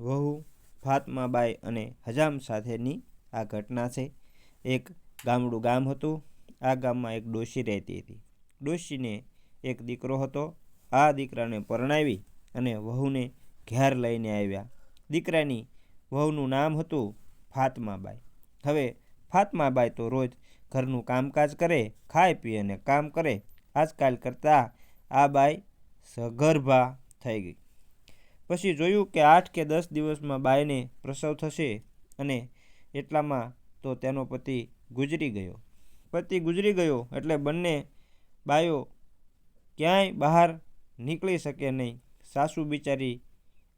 વહુ, ફાતમાબાઈ અને હજામ સાથેની આ ઘટના છે. એક ગામડું ગામ હતું. આ ગામમાં એક ડોશી રહેતી હતી. ડોશીને એક દીકરો હતો. આ દીકરાને પરણાવી અને વહુને ઘેર લઈને આવ્યા. દીકરાની વહુનું નામ હતું ફાતમાબાઈ. હવે ફાતમાબાઈ તો રોજ ઘરનું કામકાજ કરે, ખાય પી અને કામ કરે. આજકાલ કરતાં આ બાઈ સગર્ભા થઈ ગઈ. પછી જોયું કે આઠ કે દસ દિવસમાં બાઈને પ્રસવ થશે અને એટલામાં તો તેનો પતિ ગુજરી ગયો. પતિ ગુજરી ગયો એટલે બંને બાયો ક્યાંય બહાર નીકળી શકે નહીં. સાસુ બિચારી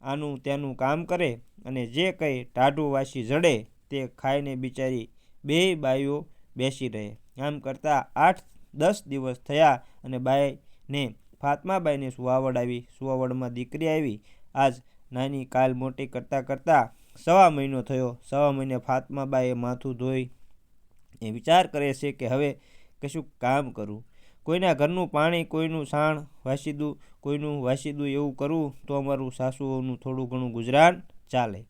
આનું ત્યાંનું કામ કરે અને જે કંઈ ટાઢું વાસી જડે તે ખાઈને બિચારી બે બાઈઓ બેસી રહે. આમ કરતાં આઠ, દસ દિવસ થયા અને બાઈને ફાતમાબાઈને સુવાવડ આવી. સુવાવડમાં દીકરી આવી આજ નાની કાલ મોટી કરતાં કરતાં સવા મહિનો થયો. સવા મહિને ફાતમાબાએ માથું ધોઈ એ વિચાર કરે છે કે હવે કશું કામ કરું. કોઈના ઘરનું પાણી, કોઈનું સાણ વાસી દઉં કોઈનું વાસી દઉં એવું કરવું તો અમારું સાસુઓનું થોડું ઘણું ગુજરાન ચાલે.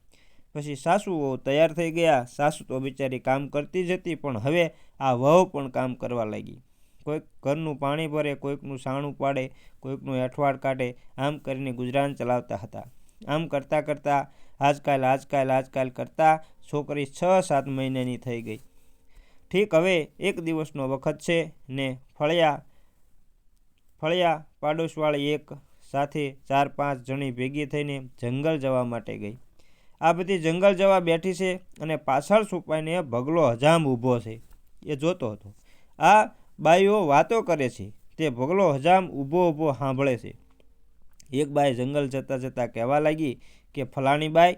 પછી સાસુઓ તૈયાર થઈ ગયા. સાસુ તો બિચારી કામ કરતી જ હતી પણ હવે આ વહુ પણ કામ કરવા લાગી. કોઈક ઘરનું પાણી ભરે, કોઈકનું સાણું પાડે, કોઈકનું એઠવાડ કાઢે, આમ કરીને ગુજરાન ચલાવતા હતા. આમ કરતાં કરતાં આજકાલ આજકાલ આજકાલ કરતાં છોકરી છ, સાત મહિનાની થઈ ગઈ. ઠીક હવે એક દિવસનો વખત છે ને ફળિયા ફળિયા પાડોશવાળી એક સાથે ચાર, પાંચ જણી ભેગી થઈને જંગલ જવા માટે ગઈ. આ બધી જંગલ જવા બેઠી છે અને પાછળ છુપાઈને ભગલો હજામ ઊભો છે. એ જોતો હતો. આ બાઈઓ વાતો કરે છે. તે ભગલો હજામ ઊભો ઊભો સાંભળે છે. એક બાઈ જંગલ જતાં જતાં કહેવા લાગી કે, ફલાણી બાઈ,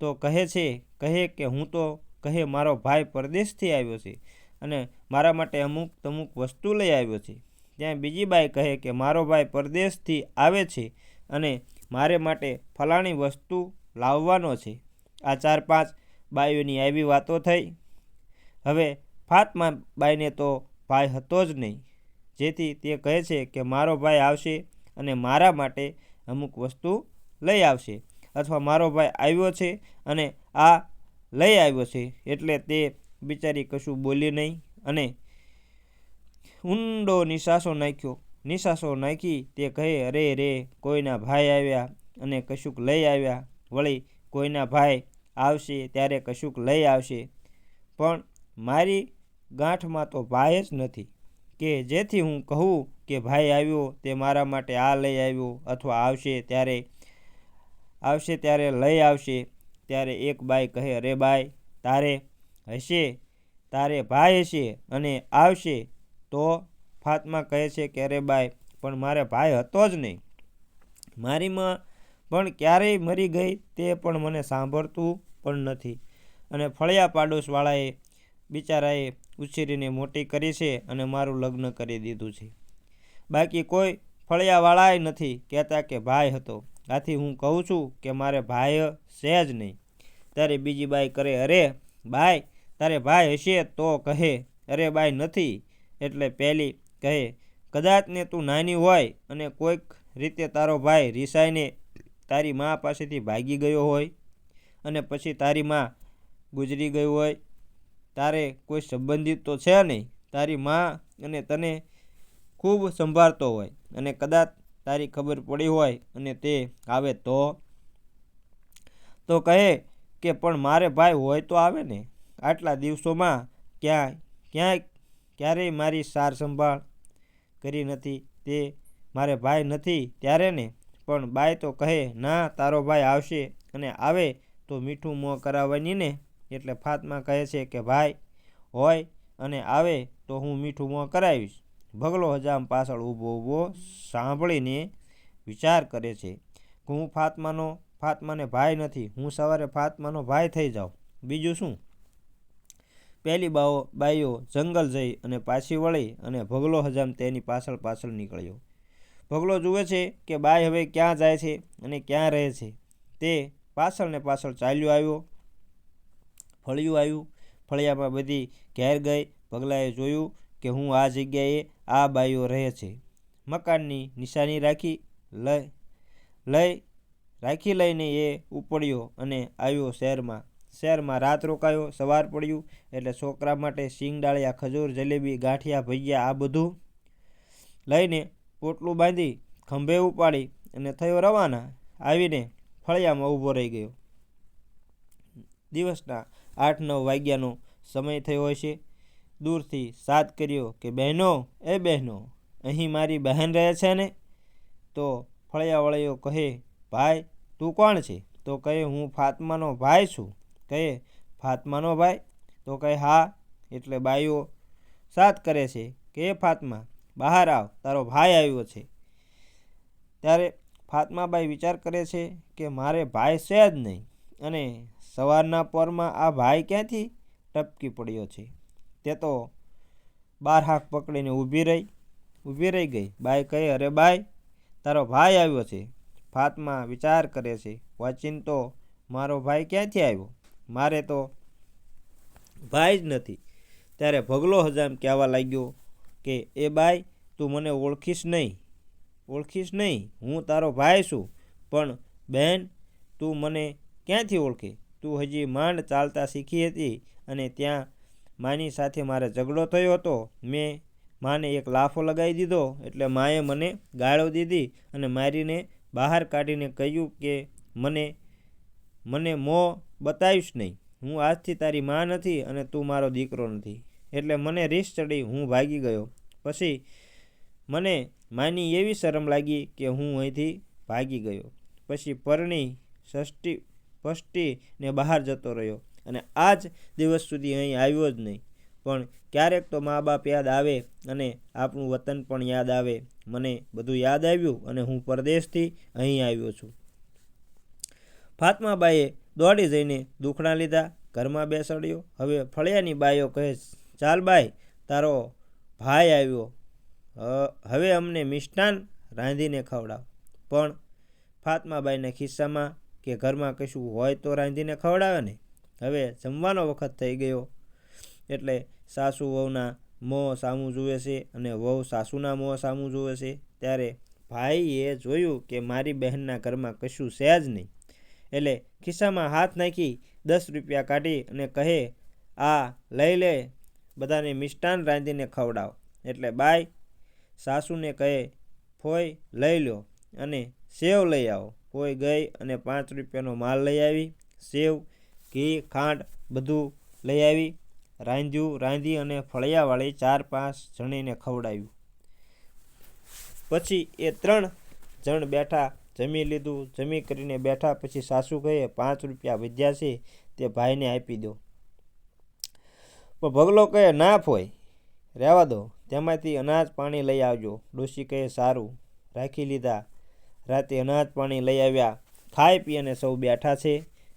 તો કહે છે, કહે કે હું તો, કહે મારો ભાઈ પરદેશથી આવ્યો છે અને મારા માટે અમુક તમુક વસ્તુ લઈ આવ્યો છે. ત્યાં બીજી બાઈ કહે કે, મારો ભાઈ પરદેશથી આવે છે અને મારે માટે ફલાણી વસ્તુ લાવવાનો છે. આ ચાર પાંચ બાઈઓની આવી વાતો થઈ. હવે ફાતમા બાઈને તો ભાઈ હતો જ નહીં. જેથી તે કહે છે કે મારો ભાઈ આવશે અને મારા માટે અમુક વસ્તુ લઈ આવશે અથવા મારો ભાઈ આવ્યો છે અને આ લઈ આવ્યો છે એટલે તે બિચારી કશું બોલી નહીં અને ઊંડો નિશાસો નાખ્યો. નિશાસો નાખી તે કહે, અરે રે, કોઈના ભાઈ આવ્યા અને કશુંક લઈ આવ્યા. વળી કોઈના ભાઈ આવશે ત્યારે કશુંક લઈ આવશે. પણ મારી ગાંઠમાં તો ભાઈ જ નથી. કે જેથી હું કહું કે ભાઈ આવ્યો તે મારા માટે આ લઈ આવ્યો અથવા આવશે ત્યારે આવશે ત્યારે લઈ આવશે, ત્યારે એક બાઈ કહે, અરે બાઈ, તારે હશે, તારે ભાઈ હશે અને આવશે. તો ફાતમા કહે છે કે, અરે બાઈ, પણ મારે ભાઈ હતો જ નહીં. મારી માં પણ ક્યારેય મરી ગઈ તે પણ મને સાંભળતું પણ નથી. અને ફળિયા પાડોશવાળાએ બિચારાએ ઉછેરીને મોટી કરી છે અને મારું લગ્ન કરી દીધું છે. બાકી કોઈ ફળિયાવાળાએ નથી કહેતા કે ભાઈ હતો. આથી હું કહું છું કે મારે ભાઈ છે જ નહીં. ત્યારે બીજી બાઈ કરે, અરે બાઈ, તારે ભાઈ હશે તો કહે. અરે બાઈ નથી. એટલે પહેલી કહે, કદાચ ને તું નાની હોય અને કોઈક રીતે તારો ભાઈ રિસાઈને તારી મા પાસેથી ભાગી ગયો હોય અને પછી તારી મા ગુજરી ગયું હોય તારે કોઈ સંબંધિત તો છે નહીં. તારી મા અને તને ખૂબ સંભાળતો હોય અને કદાચ તારી ખબર પડી હોય અને તે આવે તો? તો કહે કે, પણ મારે ભાઈ હોય તો આવે ને? આટલા દિવસોમાં ક્યાં ક્યાંય ક્યારેય મારી સાર સંભાળ કરી નથી. તે મારે ભાઈ નથી ત્યારે ને? પણ બાય તો કહે, ના, તારો ભાઈ આવશે અને આવે તો મીઠું મોં કરાવવાની ને? એટલે ફાતમા કહે છે કે, ભાઈ, હોય અને આવે તો હું મીઠું મોં કરાવીશ. ભગલો હજામ પાછળ ઊભો ઊભો સાંભળીને વિચાર કરે છે કે, હું ફાતમાનો, ફાતમાને ભાઈ નથી, હું સવારે ફાતમાનો ભાઈ થઈ જાઉં. બીજું શું? પહેલી બાઓ, બાઈઓ જંગલ જઈ અને પાછી વળી અને ભગલો હજામ તેની પાછળ પાછળ નીકળ્યો. ભગલો જુએ છે કે, બાઈ હવે ક્યાં જાય છે અને ક્યાં રહે છે? તે પાછળ ને પાછળ ચાલ્યો આવ્યો. ફળિયું આવ્યું. ફળિયામાં બધી ઘેર ગઈ. પગલાએ જોયું કે હું આ જગ્યાએ આ બાઈઓ રહે છે. મકાનની નિશાની રાખી લઈ લઈ, રાખી લઈને એ ઉપડ્યો અને આવ્યો શહેરમાં. શહેરમાં રાત રોકાયો, સવાર પડ્યું એટલે છોકરા માટે શિંગડાળિયા, ખજૂર, જલેબી, ગાંઠિયા ભૈયા આ બધું લઈને પોટલું બાંધી ખંભે ઉપાડી અને થયો રવાના. આવીને ફળિયામાં ઊભો રહી ગયો. દિવસના આઠ નવ વાગ્યાનો સમય થયો હશે. દૂરથી સાદ કર્યો કે, બહેનો, એ બહેનો, અહીં મારી બહેન રહે છે ને? તો ફળિયાવાળીઓ કહે, ભાઈ, તું કોણ છે? તો કહે, હું ફાતમાનો ભાઈ છું. કહે, ફાતમાનો ભાઈ? તો કહે, હા. એટલે બાઈઓ સાત કરે છે કે ફાતમા, બહાર આવ, તારો ભાઈ આવ્યો છે. ત્યારે ફાતમાબાઈ વિચાર કરે છે કે, મારે ભાઈ છે જ નહીં. અને સવારના પરમાં આ ભાઈ ક્યાંથી ટપકી પડ્યો છે? તે તો બાર હાક પકડીને ઊભી રહી ઊભી રહી ગઈ. બાઈ કહે, અરે બાઈ, તારો ભાઈ આવ્યો છે. ફાતમા વિચાર કરે છે, વાંચીને તો મારો ભાઈ ક્યાંથી આવ્યો? મારે તો ભાઈ જ નથી. ત્યારે ભગલો હજામ કહેવા લાગ્યો કે, એ બાઈ, તું મને ઓળખીશ નહીં ઓળખીશ નહીં. હું તારો ભાઈ છું, પણ બહેન તું મને ક્યાંથી ઓળખે? તું હજી માંડ ચાલતા શીખી હતી અને ત્યાં માની સાથે મારે ઝઘડો થયો હતો. મેં માને એક લાફો લગાવી દીધો એટલે માએ મને ગાળો દીધી અને મારીને બહાર કાઢીને કહ્યું કે મને મને મોં બતાવીશ નહીં. હું આજથી તારી માં નથી અને તું મારો દીકરો નથી. એટલે મને રીસ ચડી, હું ભાગી ગયો. પછી મને માની એવી શરમ લાગી કે હું અહીંથી ભાગી ગયો. પછી પરણી ષષ્ઠી પષ્ટીને બહાર જતો રહ્યો અને આ જ દિવસ સુધી અહીં આવ્યો જ નહીં. પણ ક્યારેક તો મા બાપ યાદ આવે અને આપણું વતન પણ યાદ આવે. મને બધું યાદ આવ્યું અને હું પરદેશથી અહીં આવ્યો છું. ફાતમાબાઈએ દોડી જઈને દુખણા લીધા, ઘરમાં બેસાડ્યો. હવે ફળિયાની બાઈઓ કહે, ચાલ બાઈ, તારો ભાઈ આવ્યો. હવે અમને મિષ્ટાન રાંધીને ખવડાવ. પણ ફાતમાબાઈના ખિસ્સામાં કે ઘરમાં કશું હોય તો રાંધીને ખવડાવે ને. હવે જમવાનો વખત થઈ ગયો. એટલે સાસુ વહુના મોં સામું જુએ છે અને વહુ સાસુના મોં સામું જુએ છે. ત્યારે ભાઈએ જોયું કે મારી બહેનના ઘરમાં કશું છે જ નહીં. એટલે ખિસ્સામાં હાથ નાખી દસ રૂપિયા કાઢી અને કહે, આ લઈ લે, બધાને મિષ્ટાન રાંધીને ખવડાવ. એટલે બાઈ સાસુને કહે ફોય લઈ લો અને સેવ લઈ આવો. ફોય ગઈ અને પાંચ રૂપિયાનો માલ લઈ આવી, સેવ, ઘી, ખાંડ બધું લઈ આવી, રાંધ્યું, રાંધી અને ફળિયાવાળી ચાર પાંચ જણીને ખવડાવ્યું. પછી એ ત્રણ જણ બેઠા, જમી લીધું, જમી કરીને બેઠા પછી સાસુ કહે પાંચ રૂપિયા વધ્યા છે તે ભાઈને આપી દો. પણ ભગલો કહે, ના ફોય, રહેવા દો, તેમાંથી અનાજ પાણી લઈ આવજો. ડોશી કહે, સારું. રાખી લીધા. રાતે અનાજ પાણી લઈ આવ્યા. ખાઈ પી અને સૌ બેઠા છે.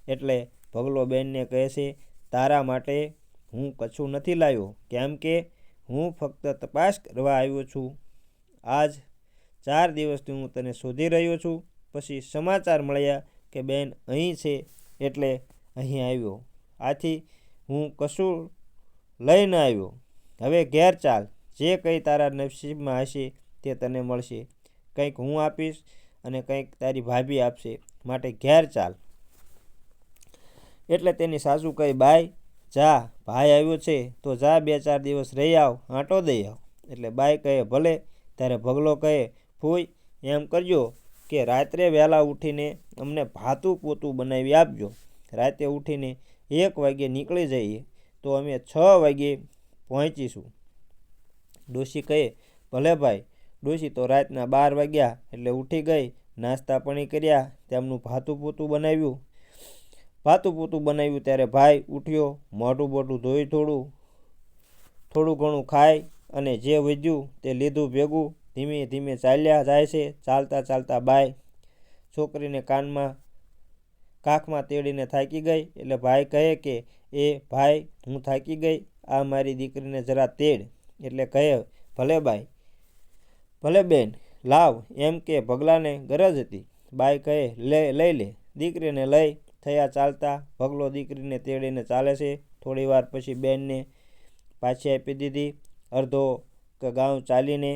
એટલે ભગલો બેનને કહે છે, તારા માટે હું કશું નથી લાવ્યો. કેમ કે હું ફક્ત તપાસ કરવા આવ્યો છું. આજ ચાર દિવસથી હું તને શોધી રહ્યો છું. પછી સમાચાર મળ્યા કે બેન અહીં છે એટલે અહીં આવ્યો. આથી હું કશું લઈને આવ્યો. હવે ઘેર ચાલ. જે કંઈ તારા નસીબમાં હશે તે તને મળશે. કંઈક હું આપીશ અને કંઈક તારી ભાભી આપશે. માટે ઘેર ચાલ. એટલે તેની સાસુ કહી બાય જા, ભાઈ આવ્યો છે, તો જા બે ચાર દિવસ રહી આવ, આંટો દઈ આવ. એટલે બાઈ કહે, ભલે. ત્યારે ભગલો કહે, ફૂઈ, એમ કરજો કે રાત્રે વહેલા ઉઠીને અમને ભાતું પોતું બનાવી આપજો. રાતે ઉઠીને એક વાગે નીકળી જઈએ, તો અમે છ વાગે પહોંચીશું. ડોશી કહે, ભલે ભાઈ ડોશી તો રાતના બાર વાગ્યા એટલે ઉઠી ગઈ, નાસ્તા પાણી કર્યા, તેમનું ભાતું પૂતું બનાવ્યું. ભાતું પૂતું બનાવ્યું ત્યારે ભાઈ ઉઠ્યો, મોઢું બોઢું ધોઈ થોડું થોડું ઘણું ખાય અને જે વધ્યું તે લીધું ભેગું. ધીમે ધીમે ચાલ્યા જાય છે, ચાલતા ચાલતા બાઈ છોકરીને કાનમાં, કાખમાં તેડીને થાકી ગઈ એટલે ભાઈ કહે કે, એ ભાઈ, હું થાકી ગઈ, આ મારી દીકરીને જરા તેડ. એટલે કહે, ભલે બાઈ ભલે બેન, લાવ, એમ કે ભગલાને ગરજ હતી. બાઈ કહે લે, લઈ લે. દીકરીને લઈ થયા ચાલતા ભગલો દીકરીને તેડીને ચાલે છે. થોડી વાર પછી બેનને પાછી આપી દીધી. અડધો ગાઉં ચાલીને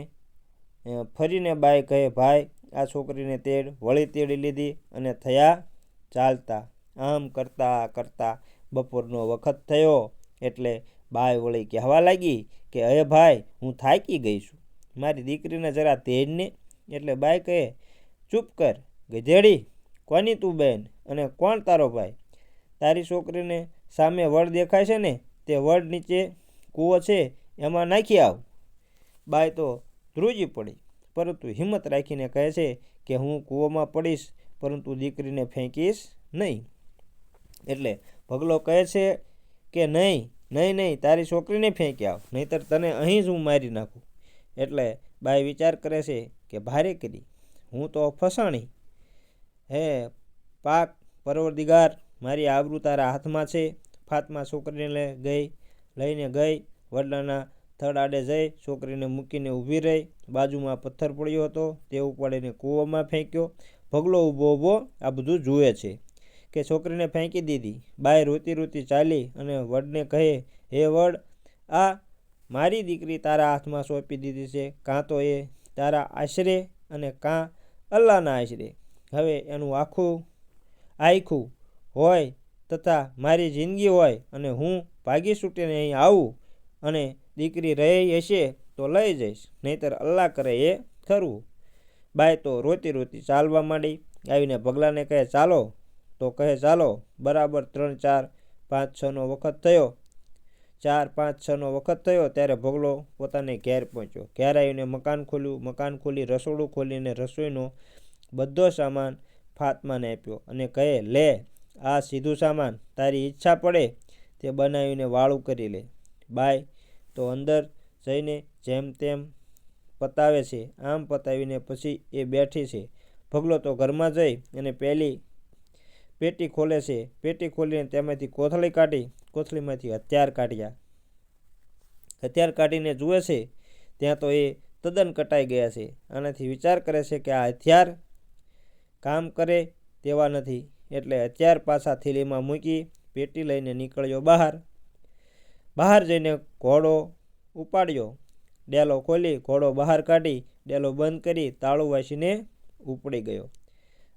ફરીને બાઈ કહે ભાઈ, આ છોકરીને તેડ. વળી તેડી લીધી અને થયા ચાલતા. આમ કરતા કરતા બપોરનો વખત થયો એટલે બાય વળી કહેવા લાગી કે, અરે ભાઈ, હું થાકી ગઈ છું. મારી દીકરીને જરા તેડને એટલે બાઈ કહે, ચૂપ કર, ગધેડી, કોની તું બેન અને કોણ તારો ભાઈ? તારી છોકરીને સામે વડ દેખાય છે ને, તે વડ નીચે કૂવો છે, એમાં નાખી આવ. બાય તો ધ્રુજી પડી, પરંતુ હિંમત રાખીને કહે છે કે હું કૂવામાં પડીશ, પરંતુ દીકરીને ફેંકીશ નહીં. એટલે ભગલો કહે છે કે નહીં નહીં નહીં, તારી છોકરીને ફેંકી આવ, નહીતર તને અહીં જ હું મારી નાખું. એટલે બાઈ વિચાર કરે છે કે ભારે કરી હું તો ફસાણી. હે, પાક પરવરદિગાર, મારી આબરૂ તારા હાથમાં છે. ફાતમા છોકરીને ગઈ, લઈને ગઈ, વડલાના થડ આડે જઈ, છોકરીને મૂકીને ઊભી રહી. બાજુમાં પથ્થર પડ્યો હતો, તે ઉપાડીને કૂવામાં ફેંક્યો. ભગલો ઊભો ઊભો આ બધું જુએ છે કે છોકરીને ફેંકી દીધી. બાય રોતી રોતી ચાલી અને વડને કહે, હે વડ, આ મારી દીકરી તારા હાથમાં સોંપી દીધી છે, કાં તો એ તારા આશરે અને કાં અલ્લાહના આશરે. હવે એનું આખું આખું હોય તથા મારી જિંદગી હોય અને હું ભાગી છૂટીને અહીં આવું અને દીકરી રહી હશે તો લઈ જઈશ, નહીતર અલ્લાહ કરે એ ખરું. બાય તો રોતી રોતી ચાલવા માંડી, આવીને ભગલાને કહે, ચાલો. તો કહે, ચાલો. બરાબર ત્રણ ચાર પાંચ છનો વખત થયો ચાર, પાંચ છનો વખત થયો ત્યારે ભગલો પોતાને ઘેર પહોંચ્યો. ઘેર આવીને મકાન ખોલ્યું. મકાન ખોલી રસોડું ખોલીને રસોઈનો બધો સામાન ફાતમાને આપ્યો અને કહે, લે, આ સીધું સામાન. તારી ઈચ્છા પડે તે બનાવીને વાળું કરી લે. બાય. તો અંદર જઈને જેમ તેમ પતાવે છે. આમ પતાવીને પછી એ બેઠી છે. ભગલો તો ઘરમાં જઈ અને પહેલી પેટી ખોલે છે. પેટી ખોલીને તેમાંથી કોથળી કાઢી, કોથળીમાંથી હથિયાર કાઢ્યા. હથિયાર કાઢીને જુએ છે, ત્યાં તો એ તદ્દન કટાઈ ગયા છે. આનાથી વિચાર કરે છે કે આ હથિયાર કામ કરે તેવા નથી. એટલે હથિયાર પાછા થેલીમાં મૂકી પેટી લઈને નીકળ્યો બહાર. બહાર જઈને ઘોડો ઉપાડ્યો. ડેલો ખોલી, ઘોડો બહાર કાઢી, ડેલો બંધ કરી તાળું વાસીને ઉપડી ગયો.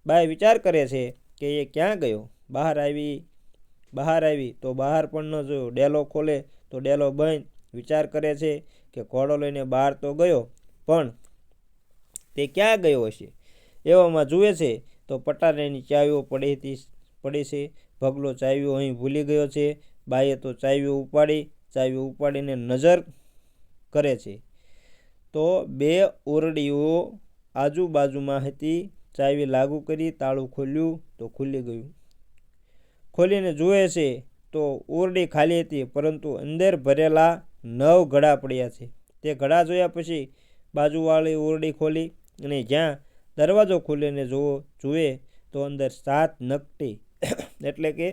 બાય વિચાર કરે છે કે એ ક્યાં ગયો? બહાર આવી બહાર આવી તો બહાર પણ ન જોયો. ડેલો ખોલે તો ડેલો બંધ. વિચાર કરે છે કે ઘોડો લઈને બહાર તો ગયો, પણ તે ક્યાં ગયો હશે? એવામાં જુએ છે તો પટારેની ચાવીઓ પડી પડી છે. ભગલો ચાવીઓ અહીં ભૂલી ગયો છે. બાઈએ તો ચાવીઓ ઉપાડી, ચાવીઓ ઉપાડીને નજર કરે છે. તો બે ઓરડીઓ આજુબાજુમાં હતી. ચાવી લાગુ કરી તાળું ખોલ્યું તો ખુલી ગયું. ખોલીને જુએ છે તો ઓરડી ખાલી હતી, પરંતુ અંદર ભરેલા નવ ઘડા પડ્યા છે. તે ઘડા જોયા પછી બાજુવાળી ઓરડી ખોલી અને જ્યાં દરવાજો ખોલીને જુઓ જુએ તો અંદર સાત નકટી, એટલે કે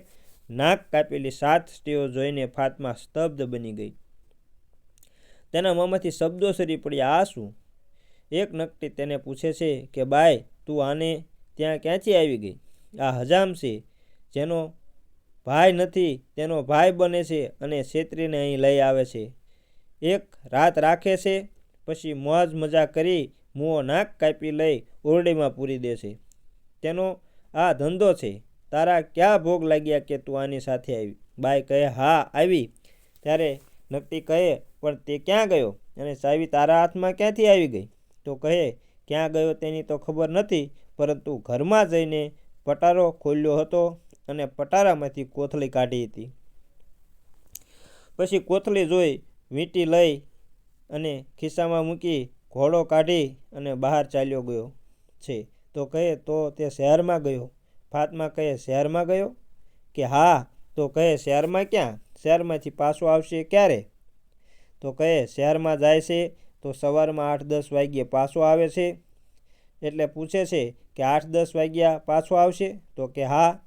નાક કાપેલી સાત સ્ત્રીઓ જોઈને ફાતમા સ્તબ્ધ બની ગઈ. તેના મોંમાંથી શબ્દો સરી પડ્યા, આ શું? એક નકટી તેને પૂછે છે કે, બાય તું આને ત્યાં ક્યાંથી આવી ગઈ? આ હજામ છે, જેનો ભાઈ નથી, તેનો ભાઈ બને છે અને છેત્રીને અહીં લઈ આવે છે. એક રાત રાખે છે, પછી મોજ મજા કરી મોં નાક કાપી લઈ ઓરડીમાં પૂરી દે છે. તેનો આ ધંધો છે, તારા ક્યાં ભોગ લાગ્યા કે તું આની સાથે આવી? બાઈ કહે, હા, આવી. ત્યારે નકટી કહે, પણ તે ક્યાં ગયો? અને ચાવી તારા હાથમાં ક્યાંથી આવી ગઈ? તો કહે ક્યાં ગયો તેની તો ખબર નથી, પરંતુ ઘરમાં જઈને પટારો ખોલ્યો હતો અને પટારામાંથી કોથળી કાઢી હતી. પછી કોથળી જોઈ, વીંટી લઈ અને ખિસ્સામાં મૂકી ઘોડો કાઢી અને બહાર ચાલ્યો ગયો છે. તો કહે, તો તે શહેરમાં ગયો? ફાતમા કહે, શહેરમાં ગયો? કે હા, તો કહે, શહેરમાં ક્યાં? શહેરમાંથી પાછો આવશે ક્યારે? તો કહે, શહેરમાં જાય છે તો સવારમાં આઠ દસ વાગ્યે પાછો આવે છે. એટલે પૂછે છે કે આઠ દસ વાગ્યા પાછો આવશે? તો કે હા.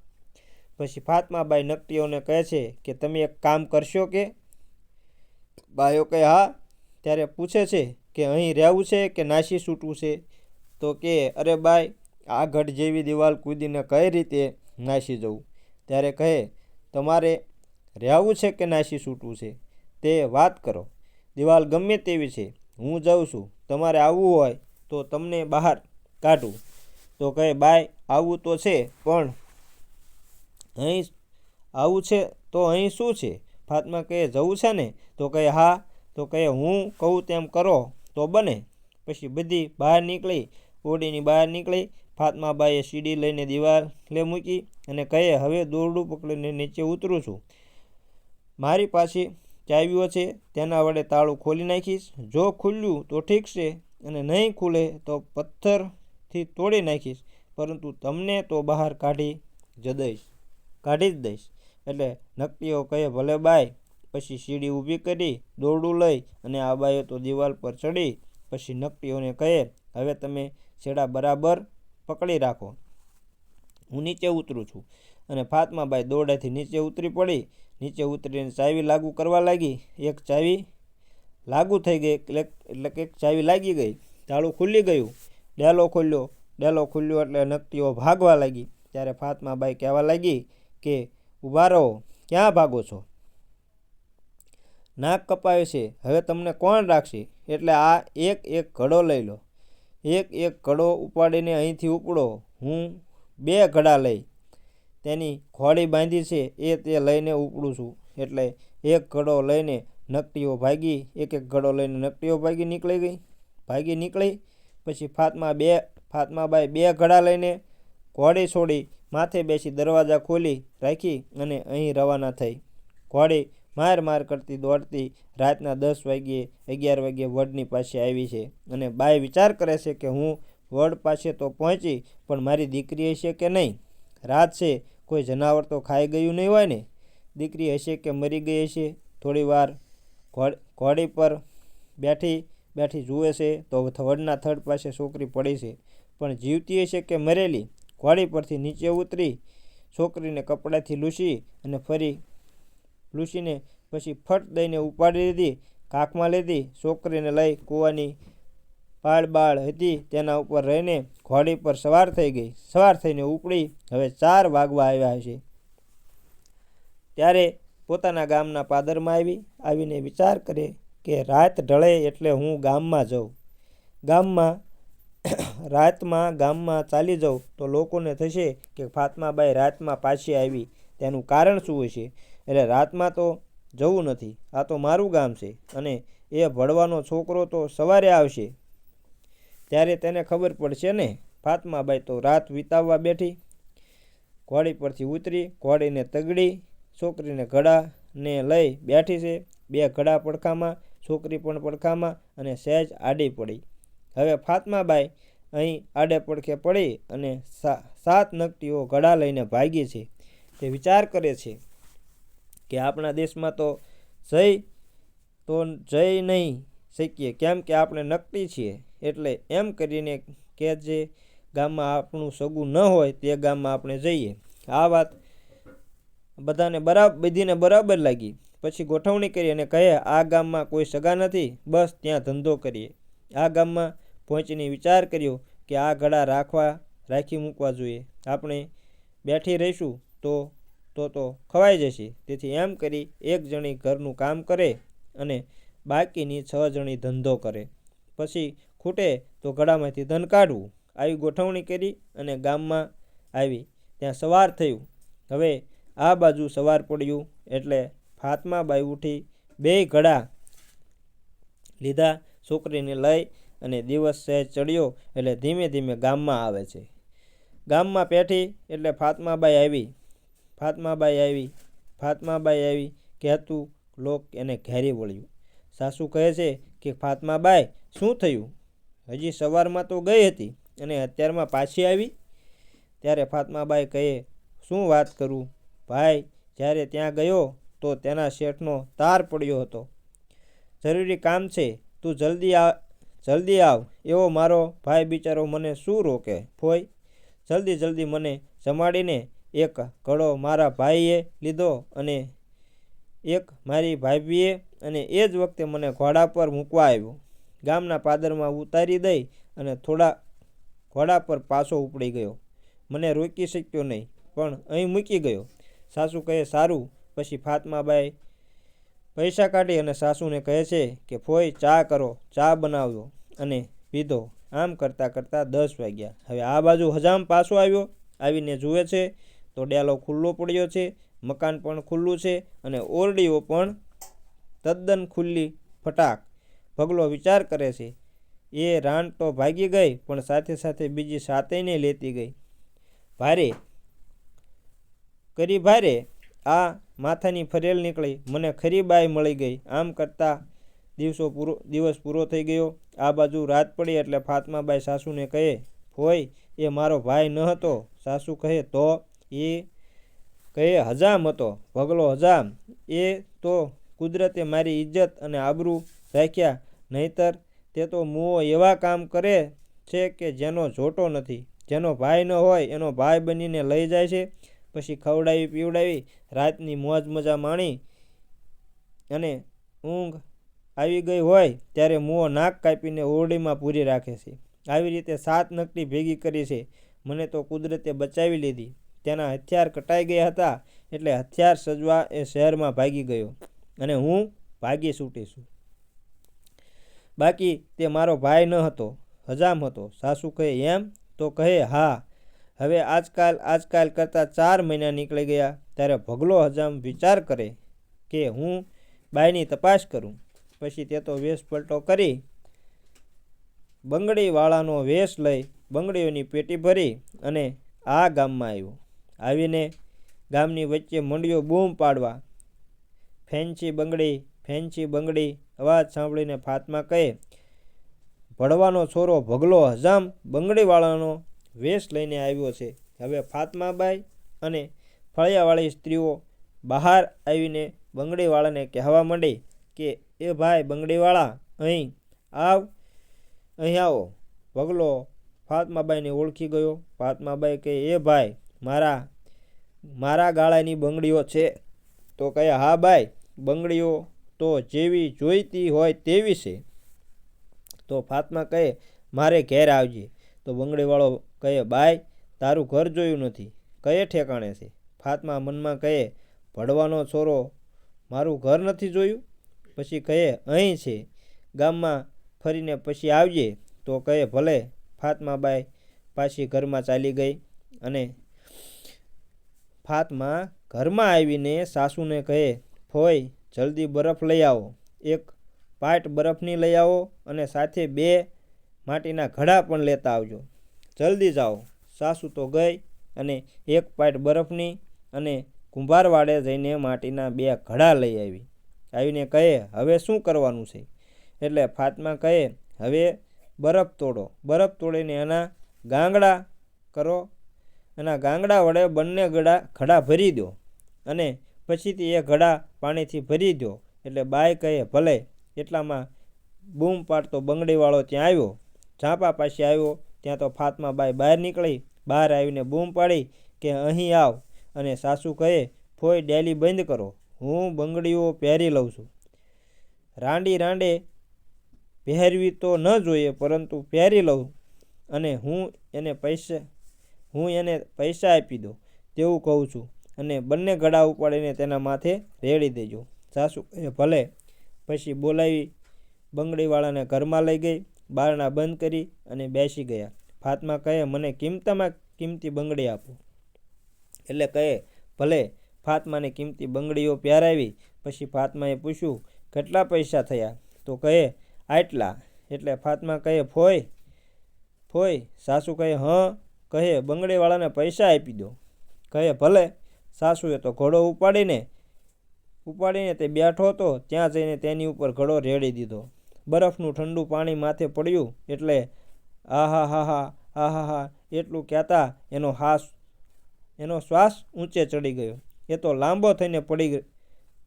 પછી ફાતમાબાઈ નકટીઓને કહે છે કે તમે એક કામ કરશો કે? બાયો કહે હા. ત્યારે પૂછે છે કે અહીં રહેવું છે કે નાસી છૂટવું છે? તો કે અરે બાઈ, આ ઘટ જેવી દિવાલ કૂદીને કઈ રીતે નાસી જવું? ત્યારે કહે, તમારે રહેવું છે કે નાસી છૂટવું છે? તે વાત કરો. દિવાલ ગમે તેવી છે. હું જાઉં છું, તમારે આવવું હોય તો તમને બહાર કાઢું. તો કહે, બાય, આવું તો છે, પણ અહીં આવું છે તો અહીં શું છે? ફાતમા કહે, જવું છે ને? તો કહે, હા. તો કહે, હું કહું તેમ કરો, તો બને. પછી બધી બહાર નીકળી, ઓડીની બહાર નીકળી, ફાતમાબાઈએ સીડી લઈને દિવાલે મૂકી અને કહે, હવે દોરડું પકડીને નીચે ઉતરું છું. મારી પાસે ચાવીઓ છે તેના વડે તાળું ખોલી નાખીશ. જો ખુલ્યું તો ઠીક છે અને નહીં ખુલે તો પથ્થરથી તોડી નાખીશ. પરંતુ તમને તો બહાર કાઢી જ દઈશ. કાઢી જ દઈશ. એટલે નકટીઓ કહે, ભલે બાય. પછી સીડી ઊભી કરી, દોરડું લઈ અને આ બાયો તો દિવાલ પર ચડી. પછી નકટીઓને કહે, હવે તમે છેડા બરાબર પકડી રાખો. હું નીચે ઉતરું છું અને ફાતમાબાઈ દોરડાથી નીચે ઉતરી પડી. નીચે ઉતરીને ચાવી લાગુ કરવા લાગી. એક ચાવી લાગુ થઈ ગઈ, એટલે કે એક ચાવી લાગી ગઈ. તાળું ખુલી ગયું. ડેલો ખોલ્યો. ડેલો ખુલ્યો એટલે નકટીઓ ભાગવા લાગી. ત્યારે ફાતમાબાઈ કહેવા લાગી કે ઊભા રહો. ક્યાં ભાગો છો? નાક કપાય છે. હવે તમને કોણ રાખશે? એટલે આ એક એક ઘડો લઈ લો. એક એક ઘડો ઉપાડીને અહીંથી ઉપડો. હું બે ઘડા લઈ તેની ઘોડી બાંધી છે, એ તે લઈને ઉપડું છું. એટલે એક ઘડો લઈને નકટીઓ ભાગી, એક એક ઘડો લઈને નકટીઓ ભાગી નીકળી ગઈ. ભાગી નીકળી, પછી ફાતમા બે, ફાતમાબાઈ બે ઘડા લઈને ઘોડી છોડી માથે બેસી દરવાજા ખોલી રાખી અને અહીં રવાના થઈ. ઘોડી માર માર કરતી દોડતી રાતના દસ વાગ્યે, અગિયાર વાગ્યે વડની પાસે આવી છે. અને બાય વિચાર કરે છે કે હું વડ પાસે તો પહોંચી, પણ મારી દીકરી હશે કે નહીં? રાત છે, કોઈ જનાવર તો ખાઈ ગયું નહીં હોય ને? દીકરી હશે કે મરી ગઈ હશે? થોડી વાર ઘોડી પર બેઠી બેઠી જુએ છે તો વડના થડ પાસે છોકરી પડી છે. પણ જીવતી હશે કે મરેલી? ઘોડી પરથી નીચે ઉતરી, છોકરીને કપડાથી લૂસી અને ફરી લૂસીને પછી ફટ દઈને ઉપાડી લીધી, કાખમાં લીધી. છોકરીને લઈ કૂવાની પાળ બાળ હતી તેના ઉપર રહીને ઘોડી પર સવાર થઈ ગઈ. સવાર થઈને ઉપડી હવે ચાર વાગવા આવ્યા હશે ત્યારે પોતાના ગામના પાદરમાં આવી, આવીને વિચાર કરે કે રાત ઢળે એટલે હું ગામમાં જાઉં. ગામમાં, રાતમાં ગામમાં ચાલી જાઉં તો લોકોને થશે કે ફાતમાબાઈ રાતમાં પાછી આવી. તેનું કારણ શું હશે? એટલે રાતમાં તો જવું નથી. આ તો મારું ગામ છે અને એ ભળવાનો છોકરો તો સવારે આવશે. ત્યારે તેને ખબર પડશે ને ફાતમાબાઈ તો રાત વિતાવવા બેઠી, ઘોડી પરથી ઉતરી, ઘોડીને તગડી, છોકરીને ઘડાને લઈ બેઠી છે. બે ઘડા પડખામાં, છોકરી પણ પડખામાં અને સહેજ આડી પડી. હવે ફાતમાબાઈ અહીં આડે પડખે પડી અને સાત નકટીઓ ઘડા લઈને ભાગી છે. તે વિચાર કરે છે કે આપણા દેશમાં તો જઈ તો જઈ નહીં શકીએ. કેમ કે આપણે નકટી છીએ. એટલે એમ કરીને કે જે ગામમાં આપણું સગું ન હોય તે ગામમાં આપણે જઈએ. આ વાત બધાને બરાબર બધીને બરાબર લાગી. પછી ગોઠવણી કરી અને કહે, આ ગામમાં કોઈ સગા નથી, બસ ત્યાં ધંધો કરીએ. આ ગામમાં પહોંચીને વિચાર કર્યો કે આ ઘડા રાખવા, રાખી મૂકવા જોઈએ. આપણે બેઠી રહીશું તો તો તો ખવાઈ જશે. તેથી એમ કરી એક જણી ઘરનું કામ કરે અને બાકીની છ જણી ધંધો કરે. પછી ખૂટે તો ગળામાંથી ધન કાઢવું. આવી ગોઠવણી કરી અને ગામમાં આવી. ત્યાં સવાર થયું. હવે આ બાજુ સવાર પડ્યું એટલે ફાતમાબાઈ ઉઠી બે ઘડા લીધા છોકરીને લઈ અને દિવસ સહેજ ચડ્યો એટલે ધીમે ધીમે ગામમાં આવે છે. ગામમાં પેઠી એટલે ફાતમાબાઈ આવી. ફાતમાબાઈ આવી. ફાતમાબાઈ આવી કહેતું લોક એને ઘેરી વળ્યું. સાસુ કહે છે કે, ફાતમાબાઈ, શું થયું? હજી સવારમાં તો ગઈ હતી અને અત્યારમાં પાછી આવી. ત્યારે ફાતમાબાઈ કહે, શું વાત કરું? ભાઈ, જ્યારે ત્યાં ગયો તો તેના શેઠનો તાર પડ્યો હતો. જરૂરી કામ છે, તું જલ્દી આ, જલ્દી આવ. એવો મારો ભાઈ બિચારો મને શું રોકે? ફોય જલ્દી જલ્દી મને જમાડીને એક ઘડો મારા ભાઈએ લીધો અને એક મારી ભાભીએ અને એ જ વખતે મને ઘોડા પર મૂકવા આવ્યો. ગામના પાદરમાં ઉતારી દઈ અને થોડા ઘોડા પર પાછો ઉપડી ગયો. મને રોકી શક્યો નહીં, પણ અહીં મૂકી ગયો. સાસુ કહે, સારું. પછી ફાતમાબાઈ પૈસા કાઢી અને સાસુને કહે છે કે, ફોઈ, ચા કરો, ચા બનાવ્યો અને પીધો. આમ કરતાં કરતાં દસ વાગ્યા. હવે આ બાજુ હજામ પાછો આવ્યો. આવીને જુએ છે તો ડેલો ખુલ્લો પડ્યો છે, મકાન પણ ખુલ્લું છે અને ઓરડીઓ પણ તદ્દન ખુલ્લી ફટાક ભગલો વિચાર કરે છે. એ રાન તો ભાગી ગઈ, પણ સાથે સાથે બીજી સાતેયને લેતી ગઈ. ભારે. કરી ભારે. આ માથાની ફરેલ નીકળી. મને ખરી બાઈ મળી ગઈ. આમ કરતાં દિવસો પૂરો, દિવસ પૂરો થઈ ગયો. આ બાજુ રાત પડી એટલે ફાતમાબાઈ સાસુને કહે હોય એ મારો ભાઈ ન હતો. સાસુ કહે, તો? એ કહે, હજામ હતો. ભગલો હજામ. એ તો કુદરતે મારી ઇજ્જત અને આબરૂ રાખ્યા. નહીતર તે તો મુઓ એવા કામ કરે છે કે જેનો જોટો નથી. જેનો ભાઈ ન હોય એનો ભાઈ બનીને લઈ જાય છે. પછી ખવડાવી પીવડાવી, રાતની મોજ મજા માણી અને ઊંઘ આવી ગઈ હોય ત્યારે મુઓ નાક કાપીને ઓરડીમાં પૂરી રાખે છે. આવી રીતે સાત નકટી ભેગી કરી છે. મને તો કુદરતે બચાવી લીધી. તેના હથિયાર કટાઈ ગયા હતા એટલે હથિયાર સજવા એ શહેરમાં ભાગી ગયો અને હું ભાગી છૂટીશું બાકી તે મારો ભાઈ ન હતો, હજામ હતો. સાસુ કહે, એમ? તો કહે, હા. હવે આજકાલ આજકાલ કરતાં ચાર મહિના નીકળી ગયા ત્યારે ભગલો હજામ વિચાર કરે કે હું બાઈની તપાસ કરું. પછી તે તો વેશ પલટો કરી બંગડીવાળાનો વેશ લઈ બંગડીઓની પેટી ભરી અને આ ગામમાં આવ્યો. આવીને ગામની વચ્ચે મંડીઓ બૂમ પાડવા, ફેન્સી બંગડી ફેન્સી બંગડી અવાજ સાંભળીને ફાતમા કહે, ભળવાનો છોરો ભગલો હજામ બંગડીવાળાનો વેશ લઈને આવ્યો છે. હવે ફાતમાબાઈ અને ફળિયાવાળી સ્ત્રીઓ બહાર આવીને બંગડીવાળાને કહેવા માંડી કે, એ ભાઈ બંગડીવાળા, અહીં આવ, અહીં આવો. ભગલો ફાતમાબાઈને ઓળખી ગયો. ફાતમાબાઈ કહે, એ ભાઈ, મારા મારા ગાળાની બંગડીઓ છે. તો કહે, હા ભાઈ, બંગડીઓ તો જેવી જોઈતી હોય તેવી છે. તો ફાતમા કહે, મારે ઘેર આવજે. તો બંગડીવાળો કહે, બાય, તારું ઘર જોયું નથી. કયે ઠેકાણે છે? ફાતમા મનમાં કહે, ભડવાનો છોરો મારું ઘર નથી જોયું. પછી કહે, અહીં છે. ગામમાં ફરીને પછી આવજે. તો કહે, ભલે. ફાતમાબાઈ પાછી ઘરમાં ચાલી ગઈ અને ફાતમા ઘરમાં આવીને સાસુને કહે, ફોય જલ્દી બરફ લઈ આવો. એક પાટ બરફની લઈ આવો અને સાથે બે માટીના ઘડા પણ લેતા આવજો. જલ્દી જાઓ. સાસુ તો ગઈ અને એક પાટ બરફની અને કુંભારવાડે જઈને માટીના બે ઘડા લઈ આવી. આવીને કહે, હવે શું કરવાનું છે? એટલે ફાતમા કહે, હવે બરફ તોડો. બરફ તોડીને એના ગાંગડા કરો. એના ગાંગડા વડે બંને ગળા ઘડા ભરી દો અને પછીથી એ ઘડા પાણીથી ભરી દો. એટલે બાય કહે, ભલે. એટલામાં બૂમ પાડતો બંગડીવાળો ત્યાં આવ્યો. ઝાંપા પાસે આવ્યો. ત્યાં તો ફાતમા બાઈ બહાર નીકળી. બહાર આવીને બૂમ પાડી કે, અહીં આવ. અને સાસુ કહે ફોય ડેલી બંધ કરો. હું બંગડીઓ પહેરી લઉં છું. રાંડી રાંડે પહેરવી તો ન જોઈએ, પરંતુ પહેરી લઉં અને હું એને પૈસા, હું એને પૈસા આપી દઉં. તેવું કહું છું. અને બંને ઘડા ઉપાડીને તેના માથે રેડી દેજો. સાસુ કહે ભલે પછી બોલાવી બંગડીવાળાને ઘરમાં લઈ ગઈ, બારણા બંધ કરી અને બેસી ગયા. ફાતમા કહે, મને કિંમતમાં કિંમતી બંગડી આપો. એટલે કહે, ભલે ફાતમાને કિંમતી બંગડીઓ પહેરાવી પછી ફાતમાએ પૂછ્યું, કેટલા પૈસા થયા? તો કહે, આટલા. એટલે ફાતમા કહે, ફોય ફોય. સાસુ કહે, હં. કહે, બંગડીવાળાને પૈસા આપી દો. કહે, ભલે. સાસુએ તો ઘોડો ઉપાડીને ઉપાડીને તે બેઠો હતો, ત્યાં જઈને તેની ઉપર ઘડો રેડી દીધો. બરફનું ઠંડુ પાણી માથે પડ્યું એટલે આહા હા હા આહા હા એટલું કહેતા એનો હાસ, એનો શ્વાસ ઊંચે ચડી ગયો. એ તો લાંબો થઈને પડી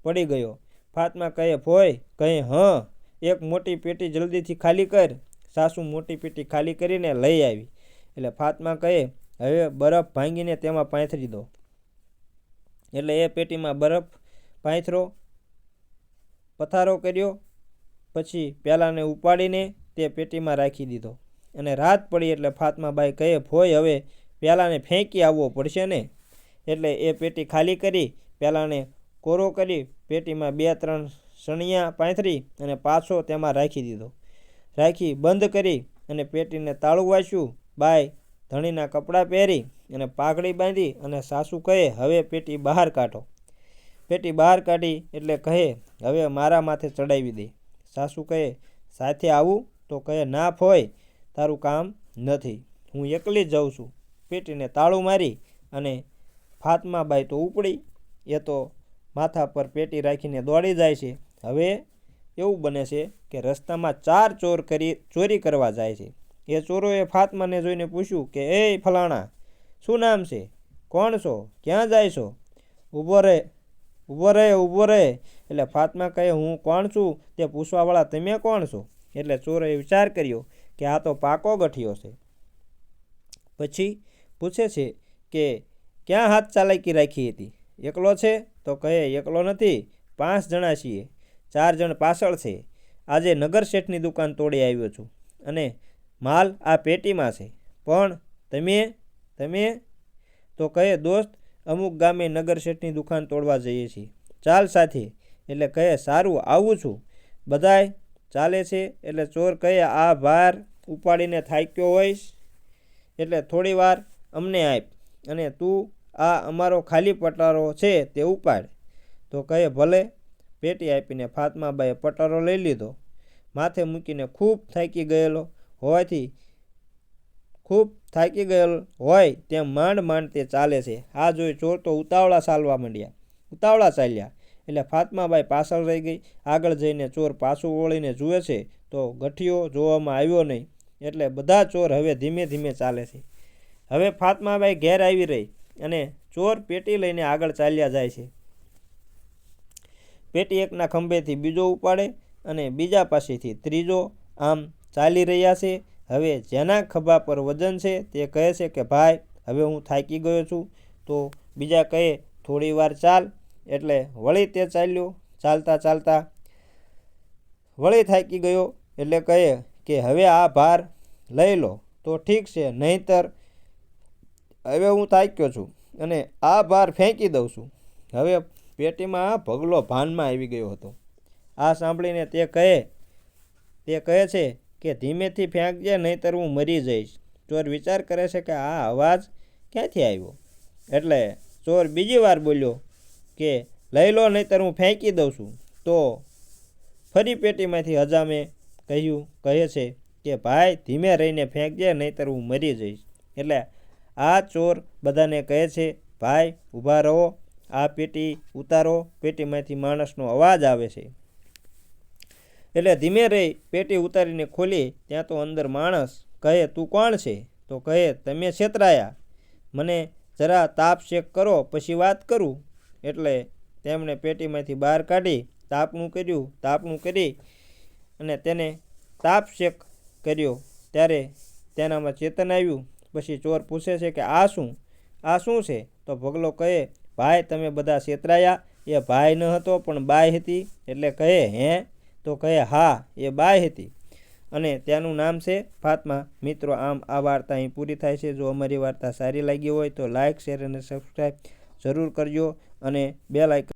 પડી ગયો. ફાતમા કહે, ભોય, કહે, હં, એક મોટી પેટી જલ્દીથી ખાલી કર. સાસુ મોટી પેટી ખાલી કરીને લઈ આવી. એટલે ફાતમા કહે, હવે બરફ ભાંગીને તેમાં પાથરી દો. એટલે એ પેટીમાં બરફ પાથરો પથારો કર્યો, પછી પ્યાલાને ઉપાડીને તે પેટીમાં રાખી દીધો. અને રાત પડી એટલે ફાતમાબાઈ કહે ફોય હવે પ્યાલાને ફેંકી આવવો પડશે ને? એટલે એ પેટી ખાલી કરી, પ્યાલાને કોરો કરી, પેટીમાં બે ત્રણ સણિયા પાથરી અને પાછો તેમાં રાખી દીધો. રાખી બંધ કરી અને પેટીને તાળું વાંચ્યું બાઈ ધણીના કપડાં પહેરી અને પાઘડી બાંધી અને સાસુ કહે, હવે પેટી બહાર કાઢો. પેટી બહાર કાઢી એટલે કહે, હવે મારા માથે ચડાવી દે. સાસુ કહે, સાથે આવું? તો કહે ના ફોય તારું કામ નથી. હું એકલી જ જાઉં છું. પેટીને તાળું મારી અને ફાતમાબાઈ તો ઉપડી. એ તો માથા પર પેટી રાખીને દોડી જાય છે. હવે એવું બને છે કે રસ્તામાં ચાર ચોર કરી, ચોરી કરવા જાય છે. એ ચોરોએ ફાતમાને જોઈને પૂછ્યું કે, એ ફલાણા, શું નામ છે? કોણ છો? ક્યાં જાય છો? ઊભો રહે ઊભો રહે ઊભો રહે. એટલે ફાતમા કહે, હું કોણ છું? તે પૂછવાવાળા તમે કોણ છો? એટલે ચોરોએ વિચાર કર્યો કે, આ તો પાકો ગઠિયો છે. પછી પૂછે છે કે, ક્યાં હાથ ચાલાકી રાખી હતી? એકલો છે? તો કહે, એકલો નથી, પાંચ જણા છીએ, ચાર જણ પાછળ છે. આજે નગર શેઠની દુકાન તોડી આવ્યો છું. અને માલ આ પેટીમાં છે. પણ તમે તમે તો કહે, દોસ્ત, અમુક ગામે નગર શેઠની દુકાન તોડવા જઈએ છીએ. ચાલ સાથે. એટલે કહે, સારું, આવું છું. બધાય ચાલે છે, એટલે ચોર કહે, આ ભાર ઉપાડીને થાક્યો હોઈશ. એટલે થોડી વાર અમને આપ અને તું આ અમારો ખાલી પટારો છે તે ઉપાડ. તો કહે, ભલે. પેટી આપીને ફાતમાબાઈએ પટારો લઈ લીધો. માથે મૂકીને ખૂબ થાકી ગયેલો. હોવાથી ખૂબ થાકી ગયેલ હોય તેમ માંડ માંડ તે ચાલે છે. આ જોઈ ચોર તો ઉતાવળા ચાલવા માંડ્યા. ઉતાવળા ચાલ્યા. એટલે ફાતમાબાઈ પાછળ રહી ગઈ. આગળ જઈને ચોર પાછું ઓળીને જુએ છે તો ગઠિયો જોવામાં આવ્યો નહીં. એટલે બધા ચોર હવે ધીમે ધીમે ચાલે છે. હવે ફાતમાબાઈ ઘેર આવી રહી અને ચોર પેટી લઈને આગળ ચાલ્યા જાય છે. પેટી એકના ખંભેથી બીજો ઉપાડે અને બીજા પાસેથી ત્રીજો, આમ ચાલી રહ્યા છે. હવે જેના ખભા પર વજન છે તે કહે છે કે, ભાઈ, હવે હું થાકી ગયો છું. તો બીજા કહે, થોડી વાર ચાલ. એટલે વળી તે ચાલ્યો. ચાલતા ચાલતા વળી થાકી ગયો. એટલે કહે કે, હવે આ ભાર લઈ લો. તો ઠીક છે, નહીંતર હવે હું થાક્યો છું અને આ ભાર ફેંકી દઉં છું. હવે પેટીમાં ભગલો ભાનમાં આવી ગયો હતો. આ સાંભળીને તે કહે તે કહે છે કે ધીમેથી ફેંકજે નહીંતર હું મરી જઈશ. ચોર વિચાર કરે છે કે આ અવાજ ક્યાંથી આવ્યો? એટલે ચોર બીજી વાર બોલ્યો કે, લઈ લો, નહીંતર હું ફેંકી દઉં છું. તો ફરી પેટીમાંથી હજામે કહ્યું, કહે છે કે, ભાઈ, ધીમે રહીને ફેંકજે નહીંતર હું મરી જઈશ. એટલે આ ચોર બધાને કહે છે, ભાઈ, ઊભા રહો, આ પેટી ઉતારો. પેટીમાંથી માણસનો અવાજ આવે છે. એટલે ધીમે રહી પેટી ઉતારીને ખોલી, ત્યાં તો અંદર માણસ કહે, તું કોણ છે? તો કહે, તમે છેતરાયા. મને જરા તાપ ચેક કરો, પછી વાત કરું. એટલે તેમણે પેટીમાંથી બહાર કાઢી તાપનું કર્યું તાપનું કરી અને તેને તાપ ચેક કર્યો. ત્યારે તેનામાં ચેતન આવ્યું. પછી ચોર પૂછે છે કે, આ શું? આ શું છે? તો ભગલો કહે, ભાઈ, તમે બધા છેતરાયા. એ ભાઈ ન હતો પણ બાઈ હતી. એટલે કહે, હે તો કહે, હા, એ બાય હતી. અને ત્યાંનું નામ છે ફાતમા. મિત્રો, આમ આ વાર્તા અહીં પૂરી થાય છે. જો અમારી વાર્તા સારી લાગી હોય તો લાઇક શેર અને સબસ્ક્રાઈબ જરૂર કરજો અને બે લાઇક